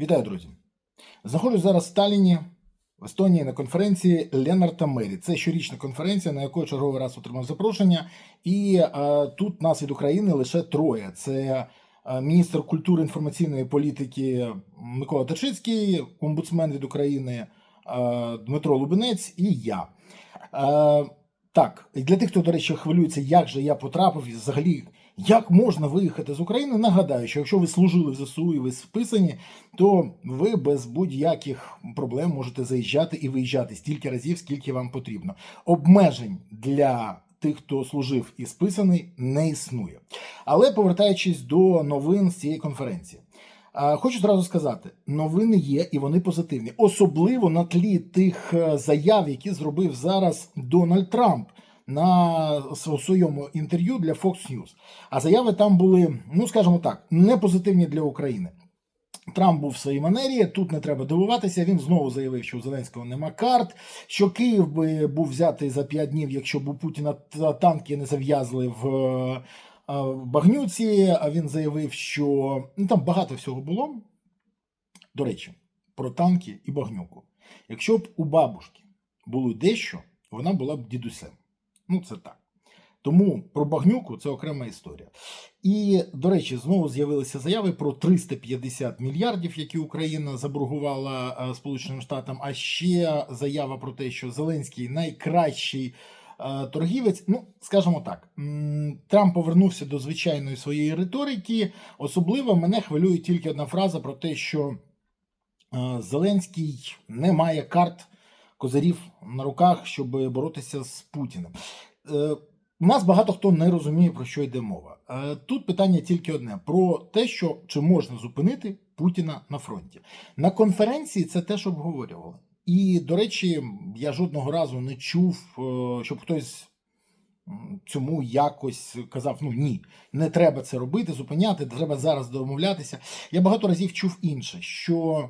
Вітаю, друзі! Знаходжусь зараз в Сталіні, в Естонії на конференції Ленарта Мері. Це щорічна конференція, на яку черговий раз отримав запрошення. І е, тут нас від України лише троє: це е, міністр культури інформаційної політики Микола Тачицький, омбудсмен від України е, Дмитро Лубенець і я. Е, так, для тих, хто, до речі, хвилюється, як же я потрапив і взагалі. Як можна виїхати з України? Нагадаю, що якщо ви служили в ЗСУ і ви списані, то ви без будь-яких проблем можете заїжджати і виїжджати стільки разів, скільки вам потрібно. Обмежень для тих, хто служив і списаний, не існує. Але повертаючись до новин з цієї конференції. Хочу зразу сказати, новини є і вони позитивні, особливо на тлі тих е, заяв, які зробив зараз Дональд Трамп на своєму інтерв'ю для Fox News. А заяви там були, ну скажімо так, не позитивні для України. Трамп був в своїй манері. Тут не треба дивуватися. Він знову заявив, що у Зеленського нема карт. Що Київ би був взятий за 5 днів, якщо б у Путіна танки не зав'язли в, в багнюці. А він заявив, що ну там багато всього було. До речі, про танки і багнюку. Якщо б у бабушки було дещо, вона була б дідусем. Ну, це так. Тому про багнюку це окрема історія. І, до речі, знову з'явилися заяви про 350 мільярдів, які Україна заборгувала е, Сполученим Штатам. А ще заява про те, що Зеленський найкращий е, торгівець. Ну, скажімо так, Трамп повернувся до звичайної своєї риторики. Особливо мене хвилює тільки одна фраза про те, що е, Зеленський не має карт козирів на руках, щоб боротися з Путіним. Е, У нас багато хто не розуміє, про що йде мова. Е, Тут питання тільки одне: про те, що чи можна зупинити Путіна на фронті. На конференції це теж обговорювали. І, до речі, я жодного разу не чув, е, щоб хтось цьому якось казав: ну ні, не треба це робити, зупиняти, треба зараз домовлятися. Я багато разів чув інше, що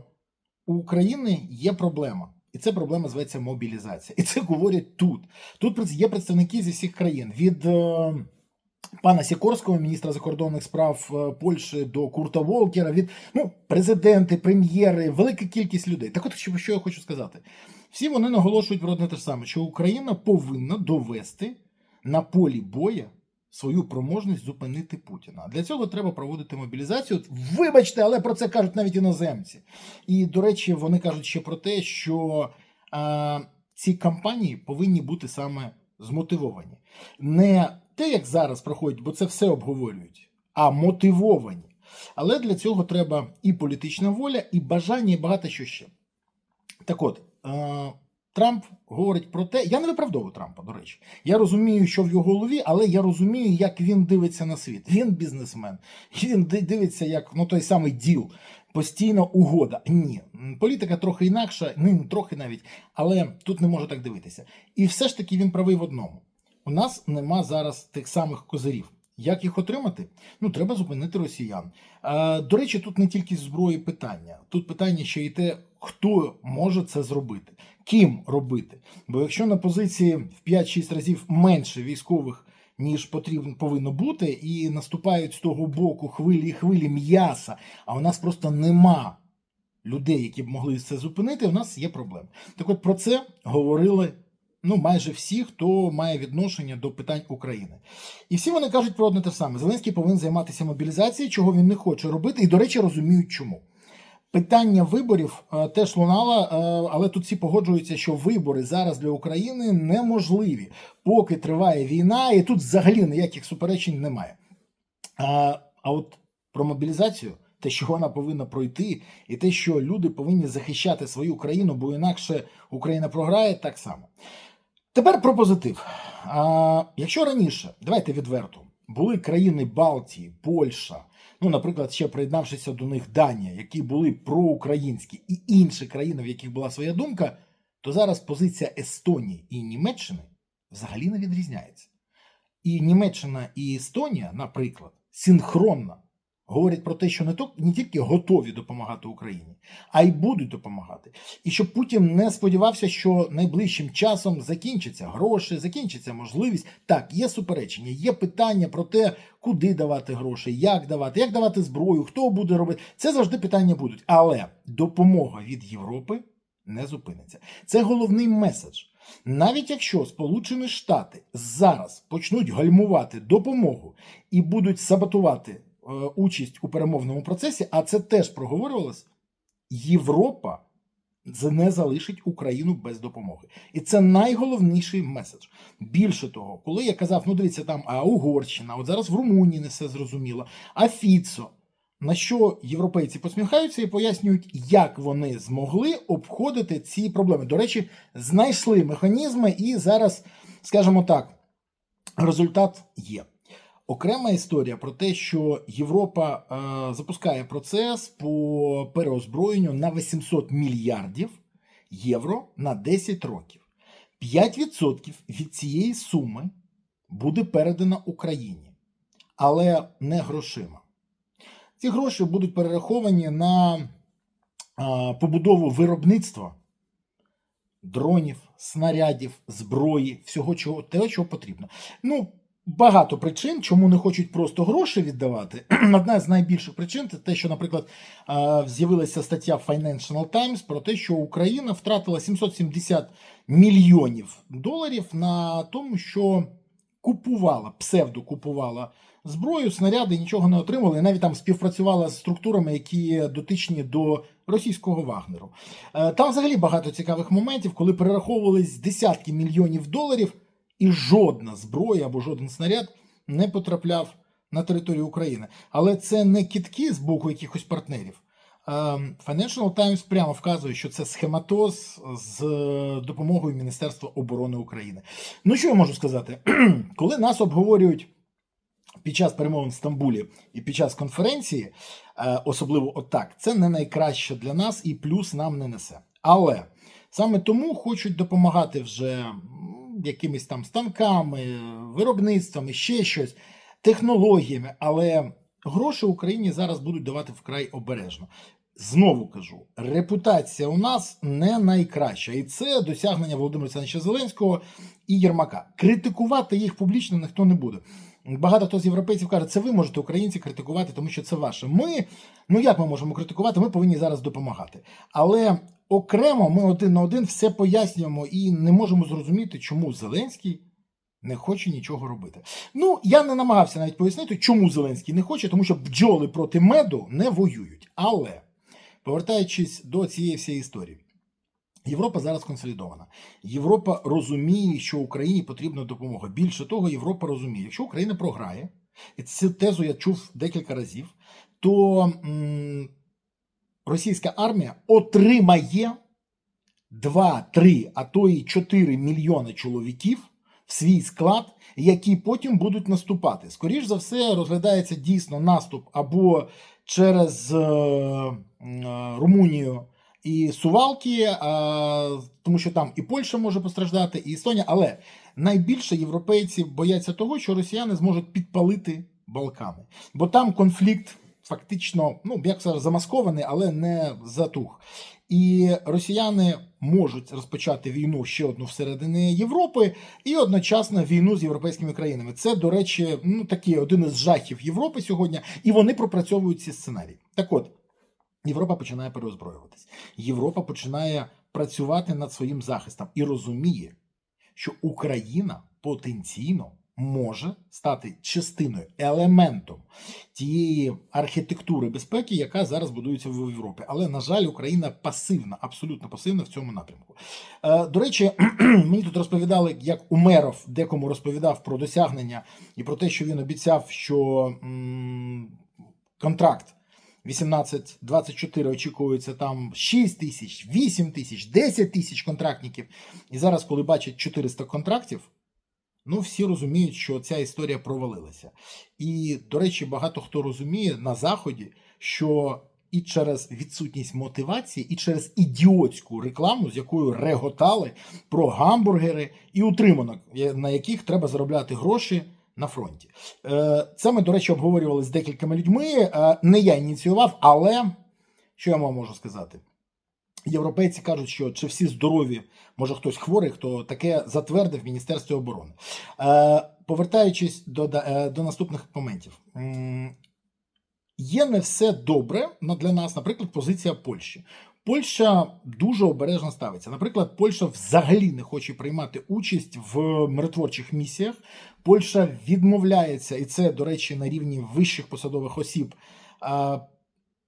у України є проблема. І ця проблема зветься мобілізація. І це говорять тут. Тут є представники зі всіх країн від е, пана Сікорського, міністра закордонних справ е, Польщі, до Курта Волкера, від ну, президенти, прем'єри, велика кількість людей. Так от що я хочу сказати. Всі вони наголошують про одне те ж саме, що Україна повинна довести на полі боя свою проможність зупинити Путіна. Для цього треба проводити мобілізацію. Вибачте, але про це кажуть навіть іноземці. І, до речі, вони кажуть ще про те, що е, ці кампанії повинні бути саме змотивовані. Не те, як зараз проходять, бо це все обговорюють, а мотивовані. Але для цього треба і політична воля, і бажання, і багато що ще. Так от, е, Трамп говорить про те, я не виправдовую Трампа, до речі. Я розумію, що в його голові, але я розумію, як він дивиться на світ. Він бізнесмен. Він дивиться як ну, той самий діл. Постійно угода. Ні, політика трохи інакша, ну не трохи навіть, але тут не можу так дивитися. І все ж таки він правий в одному: у нас нема зараз тих самих козирів. Як їх отримати? Ну, треба зупинити росіян. А, до речі, тут не тільки зброї питання, тут питання ще й те, хто може це зробити, ким робити. Бо якщо на позиції в 5-6 разів менше військових, ніж потрібно повинно бути, і наступають з того боку хвилі і хвилі м'яса, а у нас просто нема людей, які б могли це зупинити, у нас є проблеми. Так от про це говорили ну, майже всі, хто має відношення до питань України. І всі вони кажуть про одне те саме: Зеленський повинен займатися мобілізацією, чого він не хоче робити, і, до речі, розуміють чому. Питання виборів е, теж лунало, е, але тут всі погоджуються, що вибори зараз для України неможливі, поки триває війна, і тут взагалі ніяких суперечень немає. А, а от про мобілізацію, те, що вона повинна пройти, і те, що люди повинні захищати свою країну, бо інакше Україна програє так само. Тепер про позитив. А, якщо раніше, давайте відверто, були країни Балтії, Польща, ну, наприклад, ще приєднавшися до них Данія, які були проукраїнські, і інші країни, в яких була своя думка, то зараз позиція Естонії і Німеччини взагалі не відрізняється. І Німеччина і Естонія, наприклад, синхронно говорять про те, що не, то, не тільки готові допомагати Україні, а й будуть допомагати. І щоб Путін не сподівався, що найближчим часом закінчаться гроші, закінчиться можливість. Так, є суперечення, є питання про те, куди давати гроші, як давати, як давати зброю, хто буде робити. Це завжди питання будуть. Але допомога від Європи не зупиниться. Це головний меседж. Навіть якщо Сполучені Штати зараз почнуть гальмувати допомогу і будуть саботувати участь у перемовному процесі, а це теж проговорювалось, Європа не залишить Україну без допомоги. І це найголовніший меседж. Більше того, коли я казав, ну дивіться, там а Угорщина, от зараз в Румунії не все зрозуміло, а Фіцо. На що європейці посміхаються і пояснюють, як вони змогли обходити ці проблеми. До речі, знайшли механізми, і зараз, скажімо так, результат є. Окрема історія про те, що Європа е, запускає процес по переозброєнню на 800 мільярдів євро на 10 років. 5% від цієї суми буде передано Україні, але не грошима. Ці гроші будуть перераховані на а, побудову виробництва дронів, снарядів, зброї, всього чого, того, чого потрібно. Ну, багато причин, чому не хочуть просто гроші віддавати. Одна з найбільших причин це те, що, наприклад, з'явилася стаття Financial Times про те, що Україна втратила 770 мільйонів доларів на тому, що купувала, псевдо купувала зброю, снаряди, нічого не отримали. Навіть там співпрацювала з структурами, які дотичні до російського Вагнеру. Е, Там взагалі багато цікавих моментів, коли перераховувались десятки мільйонів доларів, і жодна зброя або жоден снаряд не потрапляв на територію України. Але це не кітки з боку якихось партнерів. Е, Financial Times прямо вказує, що це схематоз з е, допомогою Міністерства оборони України. Ну що я можу сказати? Коли нас обговорюють під час перемовин в Стамбулі і під час конференції, е, особливо отак, це не найкраще для нас і плюс нам не несе. Але саме тому хочуть допомагати вже якимись там станками, виробництвами, ще щось, технологіями. Але гроші Україні зараз будуть давати вкрай обережно. Знову кажу, репутація у нас не найкраща, і це досягнення Володимира Олександровича Зеленського і Єрмака. Критикувати їх публічно ніхто не буде. Багато хто з європейців каже, це ви можете українці критикувати, тому що це ваше. Ми, ну як ми можемо критикувати? Ми повинні зараз допомагати. Але окремо ми один на один все пояснюємо і не можемо зрозуміти, чому Зеленський не хоче нічого робити. Ну, я не намагався навіть пояснити, чому Зеленський не хоче, тому що бджоли проти меду не воюють. Але повертаючись до цієї всієї історії. Європа зараз консолідована. Європа розуміє, що Україні потрібна допомога. Більше того, Європа розуміє, якщо Україна програє, і цю тезу я чув декілька разів, то м, російська армія отримає 2, 3, а то і 4 мільйони чоловіків в свій склад, які потім будуть наступати. Скоріш за все, розглядається дійсно наступ або через е, е, Румунію і Сувалки, а, тому що там і Польща може постраждати, і Естонія. Але найбільше європейці бояться того, що росіяни зможуть підпалити Балкани, бо там конфлікт фактично, ну як сказати, замаскований, але не затух. І росіяни можуть розпочати війну ще одну всередині Європи і одночасно війну з європейськими країнами. Це, до речі, ну такий один із жахів Європи сьогодні, і вони пропрацьовують ці сценарії. Так от. Європа починає переозброюватись. Європа починає працювати над своїм захистом і розуміє, що Україна потенційно може стати частиною, елементом тієї архітектури безпеки, яка зараз будується в Європі. Але, на жаль, Україна пасивна, абсолютно пасивна в цьому напрямку. Е, До речі, мені тут розповідали, як Умеров декому розповідав про досягнення і про те, що він обіцяв, що контракт 18-24 очікується там 6 тисяч, 8 тисяч, 10 тисяч контрактників. І зараз, коли бачать 400 контрактів, ну всі розуміють, що ця історія провалилася. І, до речі, багато хто розуміє на Заході, що і через відсутність мотивації, і через ідіотську рекламу, з якою реготали про гамбургери і утриманок, на яких треба заробляти гроші на фронті. Е, Це ми, до речі, обговорювали з декількома людьми. Е, Не я ініціював, але що я вам можу сказати? Європейці кажуть, що чи всі здорові, може хтось хворий, хто таке затвердив в Міністерстві оборони. Е, Повертаючись до, е, до наступних моментів. Є не все добре для нас, наприклад, позиція Польщі. Польща дуже обережно ставиться. Наприклад, Польща взагалі не хоче приймати участь в миротворчих місіях. Польща відмовляється, і це, до речі, на рівні вищих посадових осіб.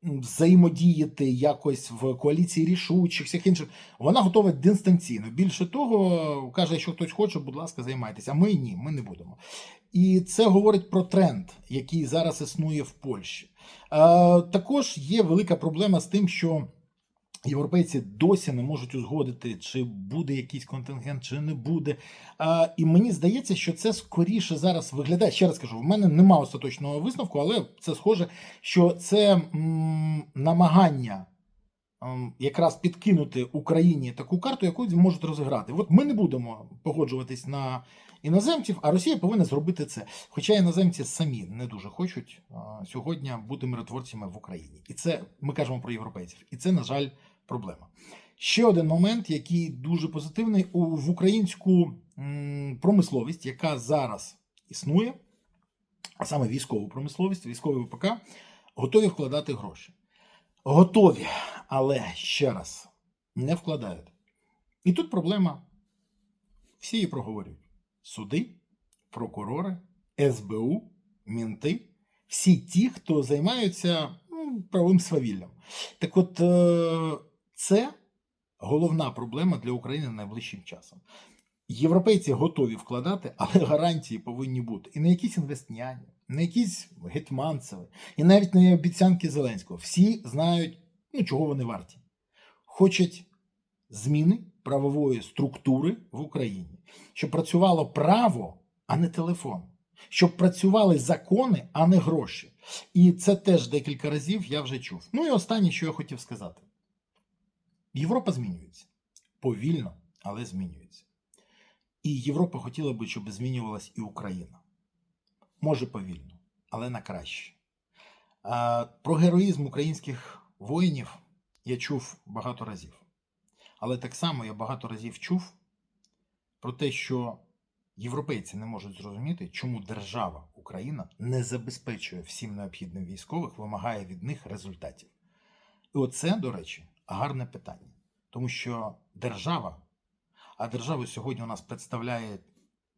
Взаємодіяти якось в коаліції рішучих, всіх інших, вона готова дистанційно. Більше того, каже, якщо хтось хоче, будь ласка, займайтеся. А ми ні, ми не будемо. І це говорить про тренд, який зараз існує в Польщі. Е, також є велика проблема з тим, що європейці досі не можуть узгодити, чи буде якийсь контингент, чи не буде. Е, і мені здається, що це скоріше зараз виглядає. Ще раз кажу, в мене нема остаточного висновку, але це схоже, що це м, намагання. ем, Якраз підкинути Україні таку карту, яку можуть розіграти. От ми не будемо погоджуватись на іноземців, а Росія повинна зробити це. Хоча іноземці самі не дуже хочуть а, сьогодні бути миротворцями в Україні. І це ми кажемо про європейців. І це, на жаль, проблема. Ще один момент, який дуже позитивний у в українську промисловість, яка зараз існує, а саме військову промисловість, військовий ВПК, готові вкладати гроші. Готові, але ще раз не вкладають. І тут проблема. Всі її проговорюють суди, прокурори, СБУ, мінти, всі ті, хто займаються ну, правовим свавіллям. Так от, е, це головна проблема для України найближчим часом. Європейці готові вкладати, але гарантії повинні бути. І не якісь інвестняні, не якісь гетьманцеві, і навіть не обіцянки Зеленського. Всі знають, ну, чого вони варті. Хочуть зміни правової структури в Україні, щоб працювало право, а не телефон, щоб працювали закони, а не гроші. І це теж декілька разів я вже чув. Ну і останнє, що я хотів сказати: Європа змінюється повільно, але змінюється. І Європа хотіла би, щоб змінювалась і Україна. Може повільно, але на краще. Про героїзм українських воїнів я чув багато разів. Але так само я багато разів чув про те, що європейці не можуть зрозуміти, чому держава Україна не забезпечує всім необхідним військових, вимагає від них результатів. І оце, до речі, гарне питання. Тому що держава, а державу сьогодні у нас представляє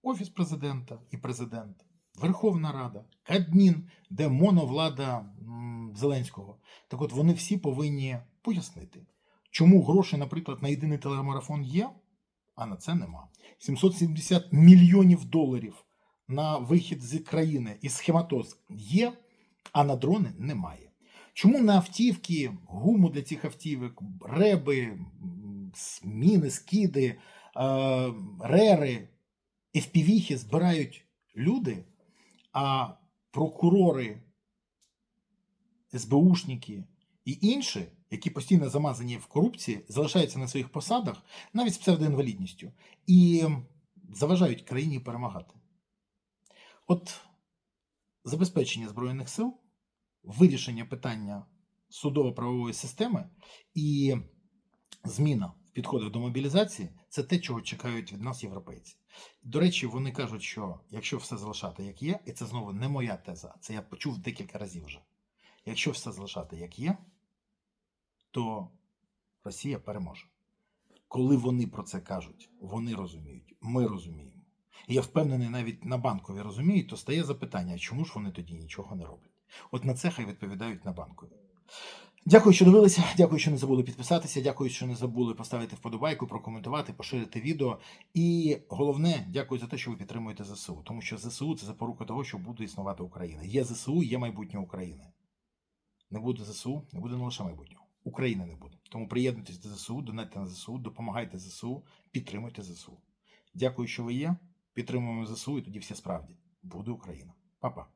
Офіс президента і президент, Верховна Рада, Кабмін, де моновлада Зеленського. Так от вони всі повинні пояснити, чому гроші, наприклад, на єдиний телемарафон є, а на це нема. 770 мільйонів доларів на вихід з країни і схематоз є, а на дрони немає. Чому на автівки, гуму для цих автівок, реби, міни, скиди, е, рери, FPV-хи збирають люди, а прокурори, СБУшники і інші, які постійно замазані в корупції, залишаються на своїх посадах навіть з псевдоінвалідністю і заважають країні перемагати. От забезпечення Збройних сил, вирішення питання судово-правової системи і зміна в підходах до мобілізації це те, чого чекають від нас європейці. До речі, вони кажуть, що якщо все залишати як є, і це знову не моя теза, це я почув декілька разів вже. Якщо все залишати як є, то Росія переможе. Коли вони про це кажуть, вони розуміють, ми розуміємо. І я впевнений, навіть на банкові розуміють, то стає запитання, чому ж вони тоді нічого не роблять? От на це хай відповідають на банкові. Дякую, що дивилися. Дякую, що не забули підписатися. Дякую, що не забули поставити вподобайку, прокоментувати, поширити відео. І головне, дякую за те, що ви підтримуєте ЗСУ. Тому що ЗСУ це запорука того, що буде існувати Україна. Є ЗСУ, є майбутнє України. Не буде ЗСУ, не буде не лише майбутнього. України не буде. Тому приєднуйтесь до ЗСУ, донайте на ЗСУ, допомагайте ЗСУ, підтримуйте ЗСУ. Дякую, що ви є. Підтримуємо ЗСУ, і тоді все справді буде Україна. Па-па.